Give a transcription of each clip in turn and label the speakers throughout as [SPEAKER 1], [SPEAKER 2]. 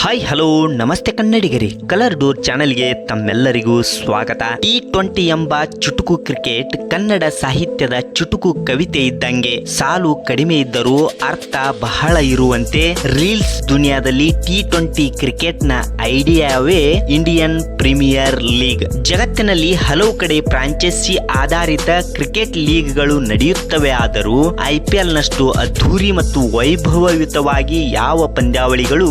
[SPEAKER 1] Hi hello ನಮಸ್ತೆ ಕನ್ನಡಿಗರಿ. Colour door ಚಾನೆಲ್ಗೆ ತಮ್ಮೆಲ್ಲರಿಗೂ ಸ್ವಾಗತ. ಟಿ ಟ್ವೆಂಟಿ ಎಂಬ ಚುಟುಕು ಕ್ರಿಕೆಟ್ ಕನ್ನಡ ಸಾಹಿತ್ಯದ ಚುಟುಕು ಕವಿತೆ ಇದ್ದಂಗೆ ಸಾಲು ಕಡಿಮೆ ಇದ್ದರೂ ಅರ್ಥ ಬಹಳ ಇರುವಂತೆ ರೀಲ್ಸ್ ದುನಿಯಾದಲ್ಲಿ ಟಿ ಟ್ವೆಂಟಿ ಕ್ರಿಕೆಟ್ನ ಐಡಿಯಾವೇ ಇಂಡಿಯನ್ ಪ್ರೀಮಿಯರ್ ಲೀಗ್ ಜಗತ್ತಿನಲ್ಲಿ ಹಲವು ಕಡೆ ಫ್ರಾಂಚೈಸಿ ಆಧಾರಿತ ಕ್ರಿಕೆಟ್ ಲೀಗ್ಗಳು ನಡೆಯುತ್ತವೆ ಆದರೂ ಐಪಿಎಲ್ ನಷ್ಟು ಅದ್ಧೂರಿ ಮತ್ತು ವೈಭವಯುತವಾಗಿ ಯಾವ ಪಂದ್ಯಾವಳಿಗಳು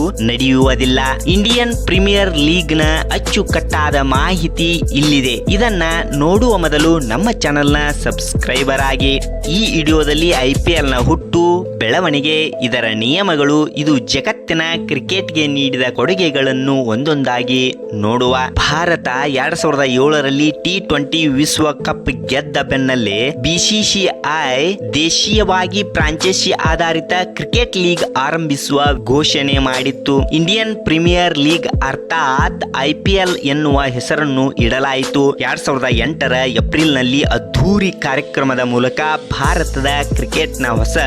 [SPEAKER 1] ನಡೆಯುವುದಿಲ್ಲ ಇಂಡಿಯನ್ ಪ್ರೀಮಿಯರ್ ಲೀಗ್ನ ಅಚ್ಚುಕಟ್ಟಾದ ಮಾಹಿತಿ ಇಲ್ಲಿದೆ. ಇದನ್ನ ನೋಡುವ ಮೊದಲು ನಮ್ಮ ಚಾನೆಲ್ನ ಸಬ್ಸ್ಕ್ರೈಬರ್ ಆಗಿ ಈ ವಿಡಿಯೋದಲ್ಲಿ ಐಪಿಎಲ್ನ ಹುಟ್ಟು ಬೆಳವಣಿಗೆ, ಇದರ ನಿಯಮಗಳು ಇದು ಜಗತ್ತಿನ ಕ್ರಿಕೆಟ್ಗೆ ನೀಡಿದ ಕೊಡುಗೆಗಳನ್ನು ಒಂದೊಂದಾಗಿ ನೋಡುವ. ಭಾರತ ಎರಡ್ ಸಾವಿರದ ಏಳರಲ್ಲಿ ಟಿ ಟ್ವೆಂಟಿ ವಿಶ್ವಕಪ್ ಗೆದ್ದ ಬೆನ್ನಲ್ಲೇ ಬಿಸಿಸಿಐ ದೇಶೀಯವಾಗಿ ಫ್ರಾಂಚೈಸಿ ಆಧಾರಿತ ಕ್ರಿಕೆಟ್ ಲೀಗ್ ಆರಂಭಿಸುವ ಘೋಷಣೆ ಮಾಡಿತ್ತು. ಇಂಡಿಯನ್ ಪ್ರೀಮಿಯರ್ ಲೀಗ್ ಅರ್ಥಾತ್ ಐಪಿಎಲ್ ಎನ್ನುವ ಹೆಸರನ್ನು ಇಡಲಾಯಿತು. ಎರಡ್ ಸಾವಿರದ ಎಂಟರ ಏಪ್ರಿಲ್ನಲ್ಲಿ ಅದ್ಧೂರಿ ಕಾರ್ಯಕ್ರಮದ ಮೂಲಕ ಭಾರತದ ಕ್ರಿಕೆಟ್ನ ಹೊಸ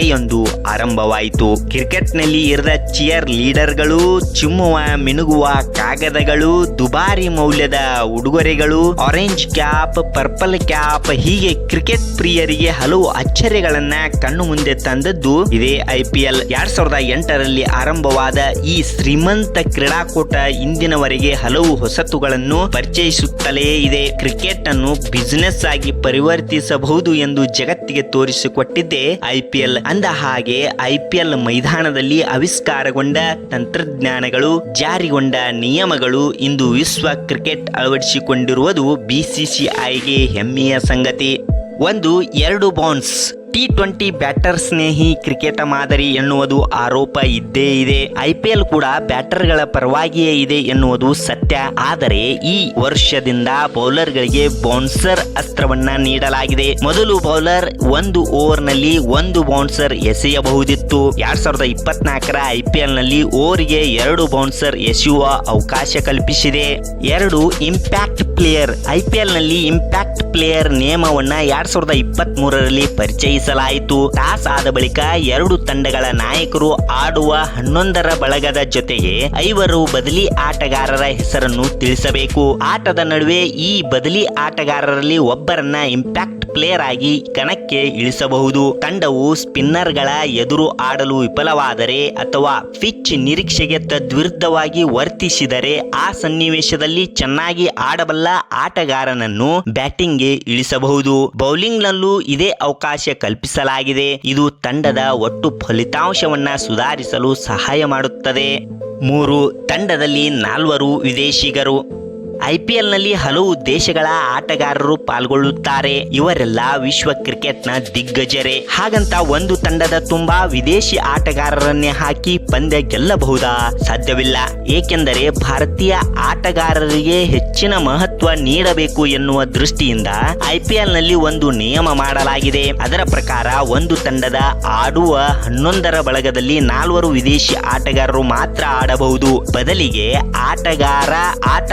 [SPEAKER 1] ಶಕೆಯೊಂದು ಆರಂಭವಾಯಿತು. ಕ್ರಿಕೆಟ್ನಲ್ಲಿ ಇರದ ಚಿಯರ್ ಲೀಡರ್ಗಳು ಚಿಮ್ಮುವ, ಮಿನುಗುವ ಕಾಗದಗಳು, ದುಬಾರಿ ಮೌಲ್ಯದ ಉಡುಗೊರೆಗಳು ಆರೆಂಜ್ ಕ್ಯಾಪ್ ಪರ್ಪಲ್ ಕ್ಯಾಪ್ ಹೀಗೆ ಕ್ರಿಕೆಟ್ ಪ್ರಿಯರಿಗೆ ಹಲವು ಅಚ್ಚರಿಗಳನ್ನ ಕಣ್ಣು ಮುಂದೆ ತಂದದ್ದು ಇದೇ ಐಪಿಎಲ್ ಎರಡ್ ಸಾವಿರದ ಎಂಟರಲ್ಲಿ ಆರಂಭವಾದ ಈ ಶ್ರೀಮಂತ ಕ್ರೀಡಾಕೂಟ ಇಂದಿನವರೆಗೆ ಹಲವು ಹೊಸತುಗಳನ್ನು ಪರಿಚಯಿಸುತ್ತಲೇ ಇದೆ. ಕ್ರಿಕೆಟ್ ಅನ್ನು ಬಿಸಿನೆಸ್ ಆಗಿ ಪರಿವರ್ತಿಸಬಹುದು ಎಂದು ಜಗತ್ತಿಗೆ ತೋರಿಸಿಕೊಟ್ಟಿದ್ದೆ ಐಪಿಎಲ್ ಅಂದ ಹಾಗೆ ಐ ಪಿ ಎಲ್ ಮೈದಾನದಲ್ಲಿ ಆವಿಷ್ಕಾರಗೊಂಡ ತಂತ್ರಜ್ಞಾನಗಳು, ಜಾರಿಗೊಂಡ ನಿಯಮಗಳು ಇಂದು ವಿಶ್ವ ಕ್ರಿಕೆಟ್ ಅಳವಡಿಸಿಕೊಂಡಿರುವುದು ಬಿಸಿಸಿಐಗೆ ಹೆಮ್ಮೆಯ ಸಂಗತಿ. ಒಂದು, ಎರಡು ಬೌನ್ಸ್. ಟಿ ಟ್ವೆಂಟಿ ಬ್ಯಾಟರ್ ಸ್ನೇಹಿ ಕ್ರಿಕೆಟ ಮಾದರಿ ಎನ್ನುವುದು ಆರೋಪ ಇದ್ದೇ ಇದೆ. ಐಪಿಎಲ್ ಕೂಡ ಬ್ಯಾಟರ್ಗಳ ಪರವಾಗಿಯೇ ಇದೆ ಎನ್ನುವುದು ಸತ್ಯ. ಆದರೆ ಈ ವರ್ಷದಿಂದ ಬೌಲರ್ಗಳಿಗೆ ಬೌನ್ಸರ್ ಅಸ್ತ್ರವನ್ನ ನೀಡಲಾಗಿದೆ. ಮೊದಲು ಬೌಲರ್ ಒಂದು ಓವರ್ನಲ್ಲಿ ಒಂದು ಬೌನ್ಸರ್ ಎಸೆಯಬಹುದಿತ್ತು. ಎರಡ್ ಸಾವಿರದ ಇಪ್ಪತ್ನಾಲ್ಕರ ಐಪಿಎಲ್ನಲ್ಲಿ ಓವರ್ಗೆ ಎರಡು ಬೌನ್ಸರ್ ಎಸೆಯುವ ಅವಕಾಶ ಕಲ್ಪಿಸಿದೆ. ಎರಡು ಇಂಪ್ಯಾಕ್ಟ್ ಪ್ಲೇಯರ್ ಐಪಿಎಲ್ನಲ್ಲಿ ಇಂಪ್ಯಾಕ್ಟ್ ಪ್ಲೇಯರ್ ನಿಯಮವನ್ನ ಎರಡ್ ಸಾವಿರದ ಇಪ್ಪತ್ತ್ ಮೂರರಲ್ಲಿ ಪರಿಚಯಿಸಲಾಯಿತು. ಟಾಸ್ ಆದ ಬಳಿಕ ಎರಡು ತಂಡಗಳ ನಾಯಕರು ಆಡುವ ಹನ್ನೊಂದರ ಬಳಗದ ಜೊತೆಗೆ ಐವರು ಬದಲಿ ಆಟಗಾರರ ಹೆಸರನ್ನು ತಿಳಿಸಬೇಕು. ಆಟದ ನಡುವೆ ಈ ಬದಲಿ ಆಟಗಾರರಲ್ಲಿ ಒಬ್ಬರನ್ನ ಇಂಪ್ಯಾಕ್ಟ್ ಪ್ಲೇಯರ್ ಆಗಿ ಕಣಕ್ಕೆ ಇಳಿಸಬಹುದು. ತಂಡವು ಸ್ಪಿನ್ನರ್ಗಳ ಎದುರು ಆಡಲು ವಿಫಲವಾದರೆ ಅಥವಾ ಪಿಚ್ ನಿರೀಕ್ಷೆಗೆ ತದ್ವಿರುದ್ಧವಾಗಿ ವರ್ತಿಸಿದರೆ ಆ ಸನ್ನಿವೇಶದಲ್ಲಿ ಚೆನ್ನಾಗಿ ಆಡಬಲ್ಲ ಆಟಗಾರನನ್ನು ಬ್ಯಾಟಿಂಗ್ಗೆ ಇಳಿಸಬಹುದು. ಬೌಲಿಂಗ್ ನಲ್ಲೂ ಇದೇ ಅವಕಾಶ ಕಲ್ಪಿಸಲಾಗಿದೆ. ಇದು ತಂಡದ ಒಟ್ಟು ಫಲಿತಾಂಶವನ್ನ ಸುಧಾರಿಸಲು ಸಹಾಯ ಮಾಡುತ್ತದೆ. ಮೂರು, ತಂಡದಲ್ಲಿ ನಾಲ್ವರು ವಿದೇಶಿಗರು. ಐಪಿಎಲ್ನಲ್ಲಿ ಹಲವು ದೇಶಗಳ ಆಟಗಾರರು ಪಾಲ್ಗೊಳ್ಳುತ್ತಾರೆ. ಇವರೆಲ್ಲ ವಿಶ್ವ ಕ್ರಿಕೆಟ್ನ ದಿಗ್ಗಜರೇ. ಹಾಗಂತ ಒಂದು ತಂಡದ ತುಂಬಾ ವಿದೇಶಿ ಆಟಗಾರರನ್ನೇ ಹಾಕಿ ಪಂದ್ಯ ಗೆಲ್ಲಬಹುದಾ? ಸಾಧ್ಯವಿಲ್ಲ. ಏಕೆಂದರೆ ಭಾರತೀಯ ಆಟಗಾರರಿಗೆ ಹೆಚ್ಚಿನ ಮಹತ್ವ ನೀಡಬೇಕು ಎನ್ನುವ ದೃಷ್ಟಿಯಿಂದ ಐಪಿಎಲ್ನಲ್ಲಿ ಒಂದು ನಿಯಮ ಮಾಡಲಾಗಿದೆ. ಅದರ ಪ್ರಕಾರ ಒಂದು ತಂಡದ ಆಡುವ ಹನ್ನೊಂದರ ಬಳಗದಲ್ಲಿ ನಾಲ್ವರು ವಿದೇಶಿ ಆಟಗಾರರು ಮಾತ್ರ ಆಡಬಹುದು. ಬದಲಿಗೆ ಆಟಗಾರ ಆಟ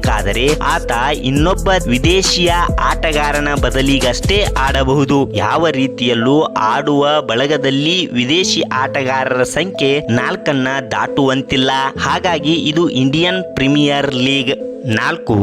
[SPEAKER 1] ಆಡಬೇಕಾದರೆ ಆತ ಇನ್ನೊಬ್ಬ ವಿದೇಶಿಯ ಆಟಗಾರನ ಬದಲಿಗಷ್ಟೇ ಆಡಬಹುದು. ಯಾವ ರೀತಿಯಲ್ಲೂ ಆಡುವ ಬಳಗದಲ್ಲಿ ವಿದೇಶಿ ಆಟಗಾರರ ಸಂಖ್ಯೆ ನಾಲ್ಕನ್ನ ದಾಟುವಂತಿಲ್ಲ. ಹಾಗಾಗಿ ಇದು ಇಂಡಿಯನ್ ಪ್ರೀಮಿಯರ್ ಲೀಗ್. ನಾಲ್ಕು,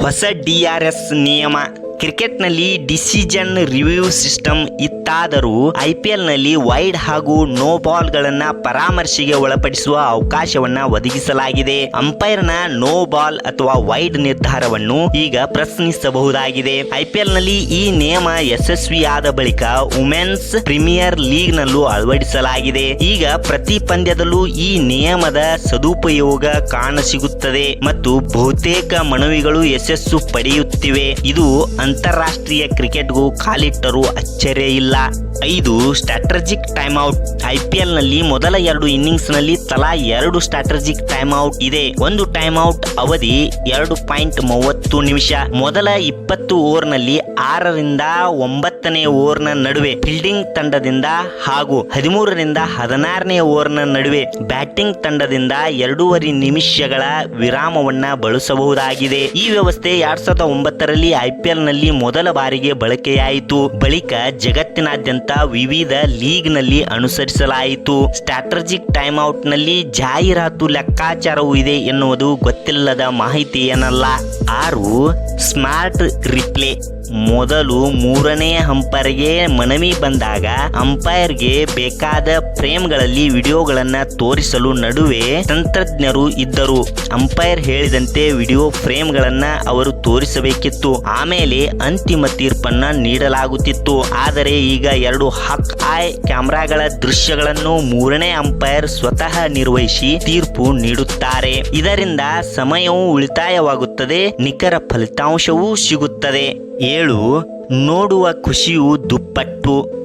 [SPEAKER 1] ಹೊಸ ಡಿಆರ್ಎಸ್ ನಿಯಮ. ಕ್ರಿಕೆಟ್ನಲ್ಲಿ ಡಿಸಿಷನ್ ರಿವ್ಯೂ ಸಿಸ್ಟಮ್ ಇತ್ತಾದರೂ ಐಪಿಎಲ್ನಲ್ಲಿ ವೈಡ್ ಹಾಗೂ ನೋ ಬಾಲ್ಗಳನ್ನ ಪರಾಮರ್ಶೆಗೆ ಒಳಪಡಿಸುವ ಅವಕಾಶವನ್ನ ಒದಗಿಸಲಾಗಿದೆ. ಅಂಪೈರ್ನ ನೋ ಬಾಲ್ ಅಥವಾ ವೈಡ್ ನಿರ್ಧಾರವನ್ನು ಈಗ ಪ್ರಶ್ನಿಸಬಹುದಾಗಿದೆ. ಐಪಿಎಲ್ನಲ್ಲಿ ಈ ನಿಯಮ ಯಶಸ್ವಿಯಾದ ಬಳಿಕ ವುಮೆನ್ಸ್ ಪ್ರೀಮಿಯರ್ ಲೀಗ್ ನಲ್ಲೂ ಅಳವಡಿಸಲಾಗಿದೆ. ಈಗ ಪ್ರತಿ ಪಂದ್ಯದಲ್ಲೂ ಈ ನಿಯಮದ ಸದುಪಯೋಗ ಕಾಣಸಿಗುತ್ತದೆ ಮತ್ತು ಬಹುತೇಕ ಮನವಿಗಳು ಯಶಸ್ಸು ಪಡೆಯುತ್ತಿವೆ. ಇದು ಅಂತಾರಾಷ್ಟ್ರೀಯ ಕ್ರಿಕೆಟ್ಗೂ ಕಾಲಿಟ್ಟರೂ ಅಚ್ಚರಿಯ ಇಲ್ಲ. ಐದು ಸ್ಟ್ರಾಟಜಿಕ್ ಟೈಮ್ ಔಟ್ ಐಪಿಎಲ್ನಲ್ಲಿ ಮೊದಲ ಎರಡು ಇನ್ನಿಂಗ್ಸ್ನಲ್ಲಿ ತಲಾ ಎರಡು ಸ್ಟ್ರಾಟಜಿಕ್ ಟೈಮ್ ಔಟ್ ಇದೆ. ಒಂದು ಟೈಮ್ ಔಟ್ ಅವಧಿ ಎರಡು ಪಾಯಿಂಟ್ ಮೂವತ್ತು ನಿಮಿಷ. ಮೊದಲ ಇಪ್ಪತ್ತು ಓವರ್ನಲ್ಲಿ ಆರರಿಂದ ಒಂಬತ್ತನೇ ನ ನಡುವೆ ಫೀಲ್ಡಿಂಗ್ ತಂಡದಿಂದ ಹಾಗೂ ಹದಿಮೂರರಿಂದ ಹದಿನಾರನೇ ನ ನಡುವೆ ಬ್ಯಾಟಿಂಗ್ ತಂಡದಿಂದ ಎರಡೂವರೆ ನಿಮಿಷಗಳ ವಿರಾಮವನ್ನ ಬಳಸಬಹುದಾಗಿದೆ. ಈ ವ್ಯವಸ್ಥೆ ಎರಡ್ ಸಾವಿರದ ಒಂಬತ್ತರಲ್ಲಿ ಐಪಿಎಲ್ ನಲ್ಲಿ ಮೊದಲ ಬಾರಿಗೆ ಬಳಕೆಯಾಯಿತು. ಬಳಿಕ ಜಗತ್ತಿನಾದ್ಯಂತ ವಿವಿಧ ಲೀಗ್ನಲ್ಲಿ ಅನುಸರಿಸಲಾಯಿತು. ಸ್ಟ್ರಾಟಜಿಕ್ ಟೈಮ್ ಔಟ್ನಲ್ಲಿ ಜಾಹೀರಾತು ಲೆಕ್ಕಾಚಾರವೂ ಇದೆ ಎನ್ನುವುದು ಗೊತ್ತಿಲ್ಲದ ಮಾಹಿತಿ ಏನಲ್ಲ ಆರು, ಸ್ಮಾರ್ಟ್ ರಿಪ್ಲೇ. ಮೊದಲು ಮೂರನೇ ಅಂಪೈರ್ಗೆ ಮನವಿ ಬಂದಾಗ ಅಂಪೈರ್ಗೆ ಬೇಕಾದ ಫ್ರೇಮ್ಗಳಲ್ಲಿ ವಿಡಿಯೋಗಳನ್ನು ತೋರಿಸಲು ನಡುವೆ ತಂತ್ರಜ್ಞರು ಇದ್ದರು. ಅಂಪೈರ್ ಹೇಳಿದಂತೆ ವಿಡಿಯೋ ಫ್ರೇಮ್ಗಳನ್ನು ಅವರು ತೋರಿಸಬೇಕಿತ್ತು. ಆಮೇಲೆ ಅಂತಿಮ ತೀರ್ಪನ್ನ ನೀಡಲಾಗುತ್ತಿತ್ತು. ಆದರೆ ಈಗ ಎರಡು ಹಕ್ ಆಯ್ ಕ್ಯಾಮ್ರಾಗಳ ದೃಶ್ಯಗಳನ್ನು ಮೂರನೇ ಅಂಪೈರ್ ಸ್ವತಃ ನಿರ್ವಹಿಸಿ ತೀರ್ಪು ನೀಡುತ್ತಾರೆ. ಇದರಿಂದ ಸಮಯವೂ ಉಳಿತಾಯವಾಗುತ್ತದೆ, ನಿಖರ ಫಲಿತಾಂಶವೂ ಸಿಗುತ್ತದೆ. ಏಳು, ನೋಡುವ ಖುಷಿಯು ದುಪ್ಪಟ್ಟು.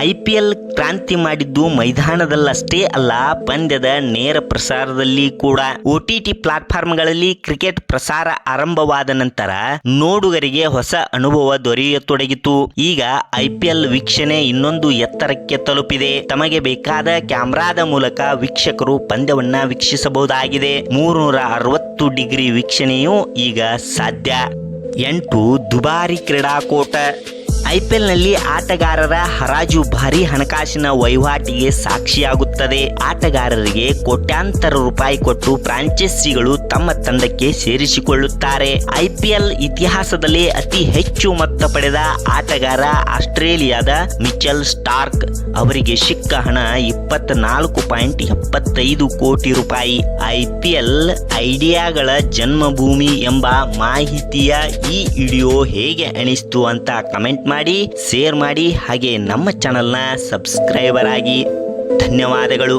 [SPEAKER 1] ಐ ಪಿ ಎಲ್ ಕ್ರಾಂತಿ ಮಾಡಿದ್ದು ಮೈದಾನದಲ್ಲಷ್ಟೇ ಅಲ್ಲ, ಪಂದ್ಯದ ನೇರ ಪ್ರಸಾರದಲ್ಲಿ ಕೂಡ. ಒ ಟಿ ಟಿ ಪ್ಲಾಟ್ಫಾರ್ಮ್ಗಳಲ್ಲಿ ಕ್ರಿಕೆಟ್ ಪ್ರಸಾರ ಆರಂಭವಾದ ನಂತರ ನೋಡುಗರಿಗೆ ಹೊಸ ಅನುಭವ ದೊರೆಯತೊಡಗಿತು. ಈಗ ಐ ಪಿ ಎಲ್ ವೀಕ್ಷಣೆ ಇನ್ನೊಂದು ಎತ್ತರಕ್ಕೆ ತಲುಪಿದೆ. ತಮಗೆ ಬೇಕಾದ ಕ್ಯಾಮ್ರಾದ ಮೂಲಕ ವೀಕ್ಷಕರು ಪಂದ್ಯವನ್ನ ವೀಕ್ಷಿಸಬಹುದಾಗಿದೆ. ಮೂರ್ನೂರ ಅರವತ್ತು ಡಿಗ್ರಿ ವೀಕ್ಷಣೆಯೂ ಈಗ ಸಾಧ್ಯ. ಎಂಟು ದುಬಾರಿ ಕ್ರೀಡಾಕೂಟ. ಐಪಿಎಲ್ನಲ್ಲಿ ಆಟಗಾರರ ಹರಾಜು ಭಾರಿ ಹಣಕಾಸಿನ ವಹಿವಾಟಿಗೆ ಸಾಕ್ಷಿಯಾಗುತ್ತದೆ. ಆಟಗಾರರಿಗೆ ಕೋಟ್ಯಾಂತರ ರೂಪಾಯಿ ಕೊಟ್ಟು ಫ್ರಾಂಚೈಸಿಗಳು ತಮ್ಮ ತಂಡಕ್ಕೆ ಸೇರಿಸಿಕೊಳ್ಳುತ್ತಾರೆ. ಐಪಿಎಲ್ ಇತಿಹಾಸದಲ್ಲಿ ಅತಿ ಹೆಚ್ಚು ಮೊತ್ತ ಪಡೆದ ಆಟಗಾರ ಆಸ್ಟ್ರೇಲಿಯಾದ ಮಿಚೆಲ್ ಸ್ಟಾರ್ಕ್. ಅವರಿಗೆ ಸಿಕ್ಕ ಹಣ ಇಪ್ಪತ್ನಾಲ್ಕು ಪಾಯಿಂಟ್ ಎಪ್ಪತ್ತೈದು ಕೋಟಿ ರೂಪಾಯಿ. ಐಪಿಎಲ್ ಐಡಿಯಾಗಳ ಜನ್ಮಭೂಮಿ ಎಂಬ ಮಾಹಿತಿಯ ಈ ವಿಡಿಯೋ ಹೇಗೆ ಅನಿಸ್ತು ಅಂತ ಕಮೆಂಟ್ ಮಾಡಿ ಶೇರ್ ಮಾಡಿ ಹಾಗೆ ನಮ್ಮ ಚಾನಲ್ನ ಸಬ್ಸ್ಕ್ರೈಬರ್ ಆಗಿ ಧನ್ಯವಾದಗಳು.